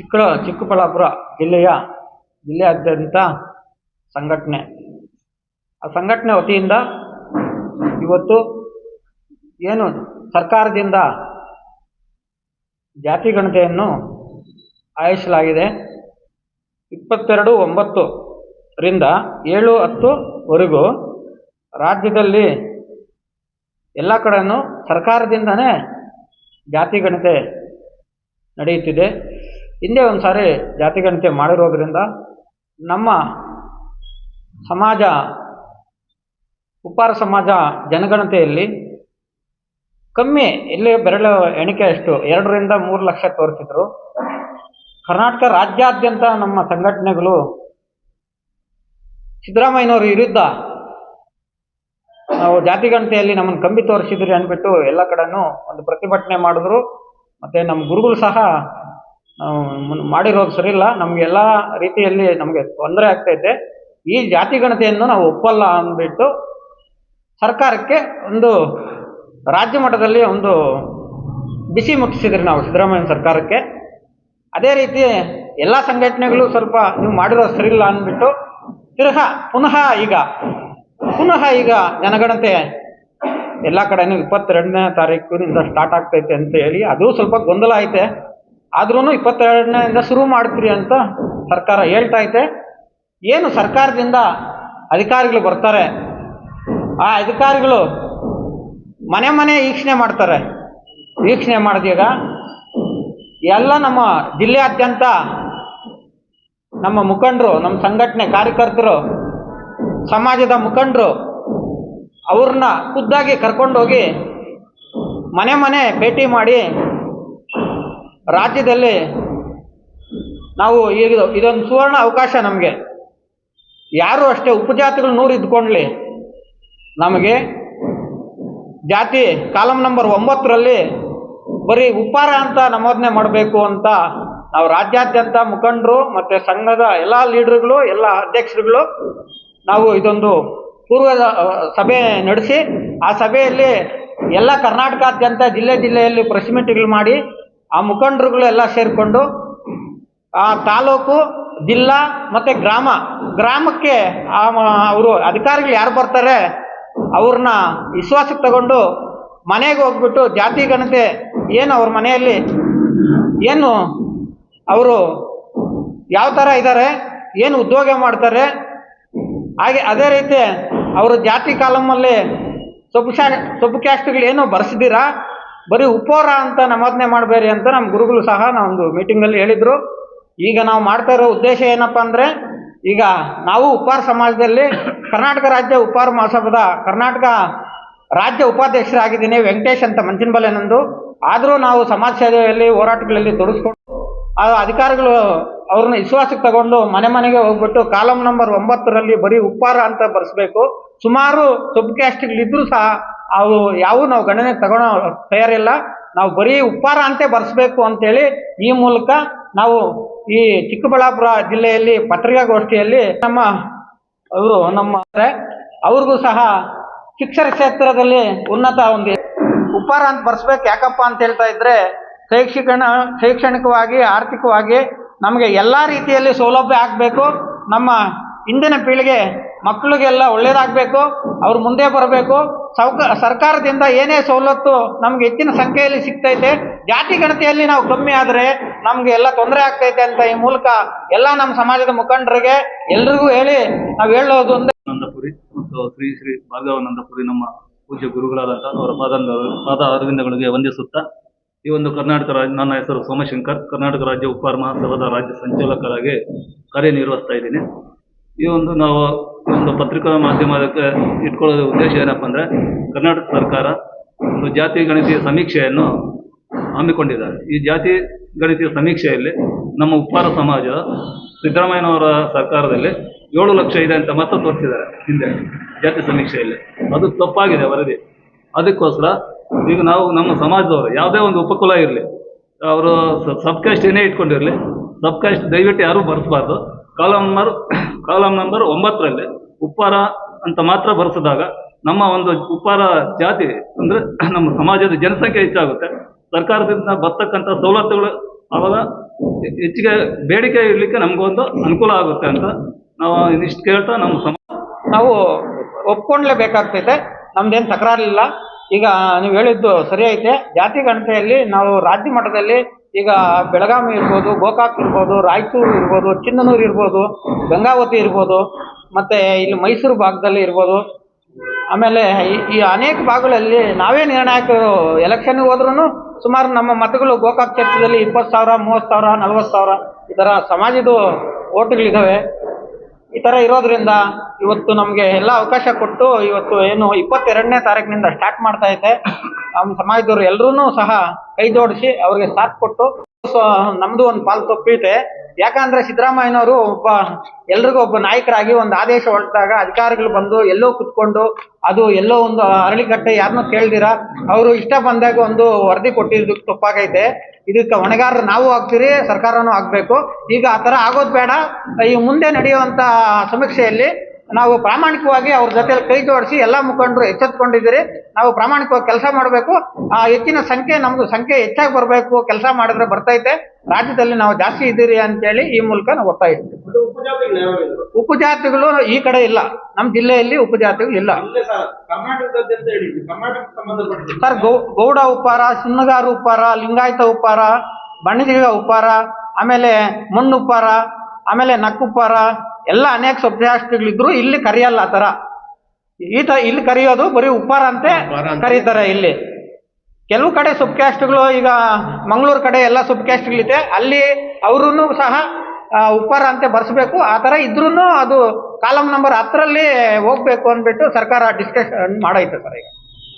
ಚಿಕ್ಕ ಚಿಕ್ಕಬಳ್ಳಾಪುರ ಜಿಲ್ಲೆಯ ಜಿಲ್ಲೆಯಾದ್ಯಂತ ಸಂಘಟನೆ. ಆ ಸಂಘಟನೆ ವತಿಯಿಂದ ಇವತ್ತು ಏನು ಸರ್ಕಾರದಿಂದ ಜಾತಿ ಗಣತೆಯನ್ನು ಆಯೋಜಿಸಲಾಗಿದೆ. ಇಪ್ಪತ್ತೆರಡು ಒಂಬತ್ತು ರಿಂದ ಏಳು ಹತ್ತುವರೆಗೂ ರಾಜ್ಯದಲ್ಲಿ ಎಲ್ಲ ಕಡೆಯೂ ಸರ್ಕಾರದಿಂದನೇ ಜಾತಿ ಗಣತೆ ನಡೆಯುತ್ತಿದೆ. ಹಿಂದೆ ಒಂದು ಸಾರಿ ಜಾತಿ ಗಣತಿ ಮಾಡಿರೋದ್ರಿಂದ ನಮ್ಮ ಸಮಾಜ, ಉಪ್ಪಾರ ಸಮಾಜ ಜನಗಣತಿಯಲ್ಲಿ ಕಮ್ಮಿ, ಇಲ್ಲಿ ಬೆರಳು ಎಣಿಕೆಯಷ್ಟು ಎರಡರಿಂದ ಮೂರು ಲಕ್ಷ ತೋರಿಸಿದ್ರು. ಕರ್ನಾಟಕ ರಾಜ್ಯಾದ್ಯಂತ ನಮ್ಮ ಸಂಘಟನೆಗಳು ಸಿದ್ದರಾಮಯ್ಯನವ್ರ ವಿರುದ್ಧ ನಾವು ಜಾತಿ ಗಣತಿಯಲ್ಲಿ ನಮ್ಮನ್ನು ಕಂಬಿ ತೋರಿಸಿದ್ರಿ ಅಂದ್ಬಿಟ್ಟು ಎಲ್ಲ ಕಡೆನೂ ಒಂದು ಪ್ರತಿಭಟನೆ ಮಾಡಿದ್ರು. ಮತ್ತು ನಮ್ಮ ಗುರುಗಳು ಸಹ ಮಾಡಿರೋದು ಸರಿಯಿಲ್ಲ ನಮ್ಗೆ ಎಲ್ಲ ರೀತಿಯಲ್ಲಿ ನಮಗೆ ತೊಂದರೆ ಆಗ್ತೈತೆ ಈ ಜಾತಿ ಗಣತಿಯನ್ನು ನಾವು ಒಪ್ಪಲ್ಲ ಅಂದ್ಬಿಟ್ಟು ಸರ್ಕಾರಕ್ಕೆ ಒಂದು ರಾಜ್ಯ ಮಟ್ಟದಲ್ಲಿ ಒಂದು ಬಿಸಿ ಮುಟ್ಟಿಸಿದ್ರಿ ನಾವು ಸಿದ್ದರಾಮಯ್ಯ ಸರ್ಕಾರಕ್ಕೆ. ಅದೇ ರೀತಿ ಎಲ್ಲ ಸಂಘಟನೆಗಳು ಸ್ವಲ್ಪ ನೀವು ಮಾಡಿರೋದು ಸರಿಯಿಲ್ಲ ಅಂದ್ಬಿಟ್ಟು ತಿರ್ಹ ಪುನಃ ಈಗ ಪುನಃ ಈಗ ಜನಗಣತೆ ಎಲ್ಲ ಕಡೆನೂ ಇಪ್ಪತ್ತೆರಡನೇ ತಾರೀಕಿನಿಂದ ಸ್ಟಾರ್ಟ್ ಆಗ್ತೈತೆ ಅಂತ ಹೇಳಿ, ಅದು ಸ್ವಲ್ಪ ಗೊಂದಲ ಐತೆ. ಆದ್ರೂ ಇಪ್ಪತ್ತೆರಡನೇಯಿಂದ ಶುರು ಮಾಡ್ತೀರಿ ಅಂತ ಸರ್ಕಾರ ಹೇಳ್ತಾ ಐತೆ ಏನು ಸರ್ಕಾರದಿಂದ ಅಧಿಕಾರಿಗಳು ಬರ್ತಾರೆ, ಆ ಅಧಿಕಾರಿಗಳು ಮನೆ ಮನೆ ವೀಕ್ಷಣೆ ಮಾಡ್ತಾರೆ. ವೀಕ್ಷಣೆ ಮಾಡಿದಾಗ ಎಲ್ಲ ನಮ್ಮ ಜಿಲ್ಲೆಯಾದ್ಯಂತ ನಮ್ಮ ಮುಖಂಡರು, ನಮ್ಮ ಸಂಘಟನೆ ಕಾರ್ಯಕರ್ತರು, ಸಮಾಜದ ಮುಖಂಡರು ಅವ್ರನ್ನ ಖುದ್ದಾಗಿ ಕರ್ಕೊಂಡೋಗಿ ಮನೆ ಮನೆ ಭೇಟಿ ಮಾಡಿ ರಾಜ್ಯದಲ್ಲಿ ನಾವು ಈಗ ಇದೊಂದು ಸುವರ್ಣ ಅವಕಾಶ ನಮಗೆ. ಯಾರು ಅಷ್ಟೇ ಉಪಜಾತಿಗಳು ನೂರು ಇದ್ಕೊಂಡ್ಲಿ ನಮಗೆ ಜಾತಿ ಕಾಲಂ ನಂಬರ್ ಒಂಬತ್ತರಲ್ಲಿ ಬರೀ ಉಪ್ಪಾರ ಅಂತ ನಮೋದನೆ ಮಾಡಬೇಕು ಅಂತ ನಾವು ರಾಜ್ಯಾದ್ಯಂತ ಮುಖಂಡರು ಮತ್ತು ಸಂಘದ ಎಲ್ಲ ಲೀಡರ್ಗಳು, ಎಲ್ಲ ಅಧ್ಯಕ್ಷರುಗಳು ನಾವು ಇದೊಂದು ಪೂರ್ವದ ಸಭೆ ನಡೆಸಿ ಆ ಸಭೆಯಲ್ಲಿ ಎಲ್ಲ ಕರ್ನಾಟಕಾದ್ಯಂತ ಜಿಲ್ಲೆ ಜಿಲ್ಲೆಯಲ್ಲಿ ಪ್ರೆಸ್ ಮೀಟ್ಗಳು ಮಾಡಿ ಆ ಮುಖಂಡರುಗಳು ಎಲ್ಲ ಸೇರಿಕೊಂಡು ಆ ತಾಲೂಕು, ಜಿಲ್ಲಾ ಮತ್ತು ಗ್ರಾಮ. ಗ್ರಾಮಕ್ಕೆ ಅವರು ಅಧಿಕಾರಿಗಳು ಯಾರು ಬರ್ತಾರೆ, ಅವ್ರನ್ನ ವಿಶ್ವಾಸಕ್ಕೆ ತಗೊಂಡು ಮನೆಗೆ ಹೋಗ್ಬಿಟ್ಟು ಜಾತಿ ಗಣತೆ ಏನು ಅವ್ರ ಮನೆಯಲ್ಲಿ, ಏನು ಅವರು ಯಾವ ಥರ ಇದ್ದಾರೆ ಏನು ಉದ್ಯೋಗ ಮಾಡ್ತಾರೆ, ಹಾಗೆ ಅದೇ ರೀತಿ ಅವರು ಜಾತಿ ಕಾಲಮಲ್ಲಿ ಸೊಪ್ಪು ಶಾ ಸೊಪ್ಪು ಕ್ಯಾಸ್ಟ್ಗಳು ಏನೋ ಬರ್ಸಿದ್ದೀರಾ ಬರೀ ಉಪೋರ ಅಂತ ನಮೋದನೆ ಮಾಡಬೇಡಿ ಅಂತ ನಮ್ಮ ಗುರುಗಳು ಸಹ ನಾವೊಂದು ಮೀಟಿಂಗಲ್ಲಿ ಹೇಳಿದರು. ಈಗ ನಾವು ಮಾಡ್ತಾ ಇರೋ ಉದ್ದೇಶ ಏನಪ್ಪ ಅಂದರೆ, ಈಗ ನಾವು ಉಪ್ಪಾರ ಸಮಾಜದಲ್ಲಿ ಕರ್ನಾಟಕ ರಾಜ್ಯ ಉಪ್ಪಾರ ಮಹಾಸಭದ ಕರ್ನಾಟಕ ರಾಜ್ಯ ಉಪಾಧ್ಯಕ್ಷರಾಗಿದ್ದೀನಿ ವೆಂಕಟೇಶ್ ಅಂತ ಮಂಚಿನಬಲೆ ನಂದು. ಆದರೂ ನಾವು ಸಮಾಜ ಸೇವೆಯಲ್ಲಿ ಹೋರಾಟಗಳಲ್ಲಿ ತೊಡಗಿಸ್ಕೊಂಡು ಆ ಅಧಿಕಾರಿಗಳು ಅವ್ರನ್ನ ವಿಶ್ವಾಸಕ್ಕೆ ತಗೊಂಡು ಮನೆ ಮನೆಗೆ ಹೋಗ್ಬಿಟ್ಟು ಕಾಲಮ್ ನಂಬರ್ ಒಂಬತ್ತರಲ್ಲಿ ಬರೀ ಉಪ್ಪಾರ ಅಂತ ಬರೆಸ್ಬೇಕು. ಸುಮಾರು ಸಬ್ ಕ್ಯಾಸ್ಟ್ಗಳಿದ್ರೂ ಸಹ ಅವು ಯಾವ ನಾವು ಗಣನೆ ತಗೊಳೋ ತಯಾರಿಲ್ಲ. ನಾವು ಬರೀ ಉಪ್ಪಾರ ಅಂತೆ ಬರೆಸ್ಬೇಕು ಅಂತೇಳಿ ಈ ಮೂಲಕ ನಾವು ಈ ಚಿಕ್ಕಬಳ್ಳಾಪುರ ಜಿಲ್ಲೆಯಲ್ಲಿ ಪತ್ರಿಕಾಗೋಷ್ಠಿಯಲ್ಲಿ ನಮ್ಮ ಅವರು ನಮ್ಮ ಅವ್ರಿಗೂ ಸಹ ಶಿಕ್ಷಣ ಕ್ಷೇತ್ರದಲ್ಲಿ ಉನ್ನತ ಒಂದು ಉಪ್ಪಾರ ಅಂತ ಬರ್ಸ್ಬೇಕು ಯಾಕಪ್ಪ ಅಂತ ಹೇಳ್ತಾ ಇದ್ರೆ ಶೈಕ್ಷಿಕನ ಶೈಕ್ಷಣಿಕವಾಗಿ ಆರ್ಥಿಕವಾಗಿ ನಮಗೆ ಎಲ್ಲ ರೀತಿಯಲ್ಲಿ ಸೌಲಭ್ಯ ಆಗಬೇಕು ನಮ್ಮ ಇಂದಿನ ಪೀಳಿಗೆ ಮಕ್ಕಳಿಗೆಲ್ಲ ಒಳ್ಳೇದಾಗಬೇಕು ಅವ್ರು ಮುಂದೆ ಬರಬೇಕು ಸೌಕ ಸರ್ಕಾರದಿಂದ ಏನೇ ಸವಲತ್ತು ನಮ್ಗೆ ಹೆಚ್ಚಿನ ಸಂಖ್ಯೆಯಲ್ಲಿ ಸಿಗ್ತೈತೆ ಜಾತಿ ಗಣತಿಯಲ್ಲಿ ನಾವು ಕಮ್ಮಿ ಆದರೆ ನಮಗೆ ಎಲ್ಲ ತೊಂದರೆ ಆಗ್ತೈತೆ ಅಂತ ಈ ಮೂಲಕ ಎಲ್ಲ ನಮ್ಮ ಸಮಾಜದ ಮುಖಂಡರಿಗೆ ಎಲ್ರಿಗೂ ಹೇಳಿ ನಾವು ಹೇಳೋದು ಒಂದು ನಂದಪುರಿ ಮತ್ತು ಶ್ರೀ ಶ್ರೀ ಭಾಗವನಂದಪುರಿ ನಮ್ಮ ಪೂಜ್ಯ ಗುರುಗಳಾದಂತಹ ಅವರ ಪಾದ ಪಾದ ಅರವಿಂದಗಳಿಗೆ ವಂದಿಸುತ್ತಾ ಈ ಒಂದು ಕರ್ನಾಟಕ ರಾಜ್ಯ, ನನ್ನ ಹೆಸರು ಸೋಮಶಂಕರ್. ಕರ್ನಾಟಕ ರಾಜ್ಯ ಉಪ್ಪಾರ ಮಹಾಸಭಾದ ರಾಜ್ಯ ಸಂಚಾಲಕರಾಗಿ ಕಾರ್ಯನಿರ್ವಹಿಸ್ತಾ ಇದ್ದೀನಿ. ಈ ಒಂದು ನಾವು ಒಂದು ಪತ್ರಿಕಾ ಮಾಧ್ಯಮಕ್ಕೆ ಇಟ್ಕೊಳ್ಳೋದು ಉದ್ದೇಶ ಏನಪ್ಪ ಅಂದರೆ, ಕರ್ನಾಟಕ ಸರ್ಕಾರ ಒಂದು ಜಾತಿ ಗಣತಿಯ ಸಮೀಕ್ಷೆಯನ್ನು ಹಮ್ಮಿಕೊಂಡಿದ್ದಾರೆ. ಈ ಜಾತಿ ಗಣತಿಯ ಸಮೀಕ್ಷೆಯಲ್ಲಿ ನಮ್ಮ ಉಪ್ಪಾರ ಸಮಾಜ, ಸಿದ್ದರಾಮಯ್ಯನವರ ಸರ್ಕಾರದಲ್ಲಿ ಏಳು ಲಕ್ಷ ಇದೆ ಅಂತ ಮತ್ತೆ ತೋರಿಸಿದ್ದಾರೆ ಹಿಂದೆ ಜಾತಿ ಸಮೀಕ್ಷೆಯಲ್ಲಿ. ಅದು ತಪ್ಪಾಗಿದೆ ವರದಿ. ಅದಕ್ಕೋಸ್ಕರ ಈಗ ನಾವು ನಮ್ಮ ಸಮಾಜದವರು, ಯಾವುದೇ ಒಂದು ಉಪಕುಲ ಇರಲಿ, ಅವರು ಸಬ್ ಕಾಸ್ಟ್ ಏನೇ ಇಟ್ಕೊಂಡಿರಲಿ ಸಬ್ ಕಾಸ್ಟ್ ದಯವಿಟ್ಟು ಯಾರೂ ಬರೆಸಬಾರ್ದು ಕಾಲಮ್ ನಂಬರ್ ಕಾಲಮ್ ನಂಬರ್ ಒಂಬತ್ತರಲ್ಲಿ ಉಪ್ಪಾರ ಅಂತ ಮಾತ್ರ ಬರೆಸಿದಾಗ ನಮ್ಮ ಒಂದು ಉಪ್ಪಾರ ಜಾತಿ, ಅಂದರೆ ನಮ್ಮ ಸಮಾಜದ ಜನಸಂಖ್ಯೆ ಹೆಚ್ಚಾಗುತ್ತೆ. ಸರ್ಕಾರದಿಂದ ಬರ್ತಕ್ಕಂಥ ಸವಲತ್ತುಗಳು ಅವಾಗ ಹೆಚ್ಚಿಗೆ ಬೇಡಿಕೆ ಇರಲಿಕ್ಕೆ ನಮಗೊಂದು ಅನುಕೂಲ ಆಗುತ್ತೆ ಅಂತ ನಾವು ಇದಿಷ್ಟು ಕೇಳ್ತಾ ನಮ್ಮ ಸಮ ನಾವು ಒಪ್ಕೊಂಡ್ಲೇಬೇಕಾಗ್ತೈತೆ. ನಮ್ದೇನು ತಕರಾರಿಲ್ಲ. ಈಗ ನೀವು ಹೇಳಿದ್ದು ಸರಿ ಐತೆ. ಜಾತಿ ಗಣತೆಯಲ್ಲಿ ನಾವು ರಾಜ್ಯ ಮಟ್ಟದಲ್ಲಿ ಈಗ ಬೆಳಗಾವಿ ಇರ್ಬೋದು, ಗೋಕಾಕ್ ಇರ್ಬೋದು, ರಾಯಚೂರು ಇರ್ಬೋದು, ಚಿನ್ನನೂರು ಇರ್ಬೋದು, ಗಂಗಾವತಿ ಇರ್ಬೋದು, ಮತ್ತು ಇಲ್ಲಿ ಮೈಸೂರು ಭಾಗದಲ್ಲಿ ಇರ್ಬೋದು. ಆಮೇಲೆ ಈ- ಅನೇಕ ಭಾಗಗಳಲ್ಲಿ ನಾವೇ ನಿರ್ಣಾಯಕರು ಎಲೆಕ್ಷನ್ಗೆ ಹೋದ್ರೂ ಸುಮಾರು ನಮ್ಮ ಮತಗಳು ಗೋಕಾಕ್ ಕ್ಷೇತ್ರದಲ್ಲಿ ಇಪ್ಪತ್ತು ಸಾವಿರ, ಮೂವತ್ತು ಸಾವಿರ, ನಲ್ವತ್ತು ಸಾವಿರ ಈ ಥರ ಸಮಾಜದ ಓಟ್ಗಳಿದ್ದಾವೆ ಈ ತರ ಇರೋದ್ರಿಂದ ಇವತ್ತು ನಮಗೆ ಎಲ್ಲ ಅವಕಾಶ ಕೊಟ್ಟು ಇವತ್ತು ಏನು ಇಪ್ಪತ್ತೆರಡನೇ ತಾರೀಕಿನಿಂದ ಸ್ಟಾರ್ಟ್ ಮಾಡ್ತಾ ಇದೆ. ನಮ್ಮ ಸಮಾಜದವರು ಎಲ್ಲರೂ ಸಹ ಕೈ ಜೋಡಿಸಿ ಅವ್ರಿಗೆ ಸಾಥ್ ಕೊಟ್ಟು ಸೊ ನಮ್ಮದು ಒಂದು ಪಾಲು ತಪ್ಪೈತೆ ಯಾಕಂದ್ರೆ ಸಿದ್ದರಾಮಯ್ಯನವರು ಒಬ್ಬ, ಎಲ್ರಿಗೂ ಒಬ್ಬ ನಾಯಕರಾಗಿ ಒಂದು ಆದೇಶ ಹೊರಟಾಗ ಅಧಿಕಾರಿಗಳು ಬಂದು ಎಲ್ಲೋ ಕುತ್ಕೊಂಡು, ಅದು ಎಲ್ಲೋ ಒಂದು ಅರಳಿಕಟ್ಟೆ ಯಾರನ್ನೂ ಕೇಳ್ದಿರ, ಅವರು ಇಷ್ಟ ಬಂದಾಗ ಒಂದು ವರದಿ ಕೊಟ್ಟಿದ್ದು ತಪ್ಪಾಗೈತೆ. ಇದಕ್ಕೆ ಹೊಣೆಗಾರರು ನಾವು ಆಗ್ತೀರಿ, ಸರ್ಕಾರನೂ ಆಗಬೇಕು. ಈಗ ಆ ಥರ ಆಗೋದು ಬೇಡ. ಈ ಮುಂದೆ ನಡೆಯುವಂಥ ಸಮೀಕ್ಷೆಯಲ್ಲಿ ನಾವು ಪ್ರಾಮಾಣಿಕವಾಗಿ ಅವ್ರ ಜೊತೆ ಕೈ ಜೋಡಿಸಿ ಎಲ್ಲ ಮುಖಂಡರು ಎಚ್ಚೆತ್ಕೊಂಡಿದ್ದೀರಿ. ನಾವು ಪ್ರಾಮಾಣಿಕವಾಗಿ ಕೆಲಸ ಮಾಡಬೇಕು. ಆ ಹೆಚ್ಚಿನ ಸಂಖ್ಯೆ ನಮ್ಮದು ಸಂಖ್ಯೆ ಹೆಚ್ಚಾಗಿ ಬರಬೇಕು. ಕೆಲಸ ಮಾಡಿದ್ರೆ ಬರ್ತೈತೆ. ರಾಜ್ಯದಲ್ಲಿ ನಾವು ಜಾಸ್ತಿ ಇದ್ದೀರಿ ಅಂತೇಳಿ ಈ ಮೂಲಕ ನಾವು ಒತ್ತಾಯ ಉಪಜಾತಿಗಳು ಈ ಕಡೆ ಇಲ್ಲ. ನಮ್ಮ ಜಿಲ್ಲೆಯಲ್ಲಿ ಉಪಜಾತಿಗಳು ಇಲ್ಲ. ಸರ್ ಗೌ ಗೌಡ ಉಪ್ಪಾರ ಸುನ್ನಗಾರ ಉಪ್ಪಾರ ಲಿಂಗಾಯತ ಉಪ್ಪಾರ ಬಣ್ಣಿಜಿಗ ಉಪ್ಪಾರ ಆಮೇಲೆ ಮಣ್ಣು ಉಪ್ಪಾರ ಆಮೇಲೆ ನಕ್ಕುಪ್ಪಾರ ಎಲ್ಲ ಅನೇಕ ಸಬ್ಜಾಸ್ತಿಗಳಿದ್ರು ಇಲ್ಲಿ ಕರೆಯಲ್ಲ ಆ ಥರ. ಈ ತ ಇಲ್ಲಿ ಕರೆಯೋದು ಬರೀ ಉಪ್ಪಾರ ಅಂತೆ ಕರೀತಾರೆ ಇಲ್ಲಿ. ಕೆಲವು ಕಡೆ ಸಬ್ ಕ್ಯಾಸ್ಟ್ಗಳು ಈಗ ಮಂಗಳೂರು ಕಡೆ ಎಲ್ಲ ಸಬ್ ಕ್ಯಾಸ್ಟ್ಗಳಿದೆ ಅಲ್ಲಿ ಅವರೂ ಸಹ ಉಪ್ಪಾರ ಅಂತೆ ಬರ್ಸ್ಬೇಕು. ಆ ಥರ ಇದ್ರೂ ಅದು ಕಾಲಮ್ ನಂಬರ್ ಹತ್ತರಲ್ಲಿ ಹೋಗ್ಬೇಕು ಅಂದ್ಬಿಟ್ಟು ಸರ್ಕಾರ ಡಿಸ್ಕಷನ್ ಮಾಡೈತೆ ಸರ್ ಈಗ.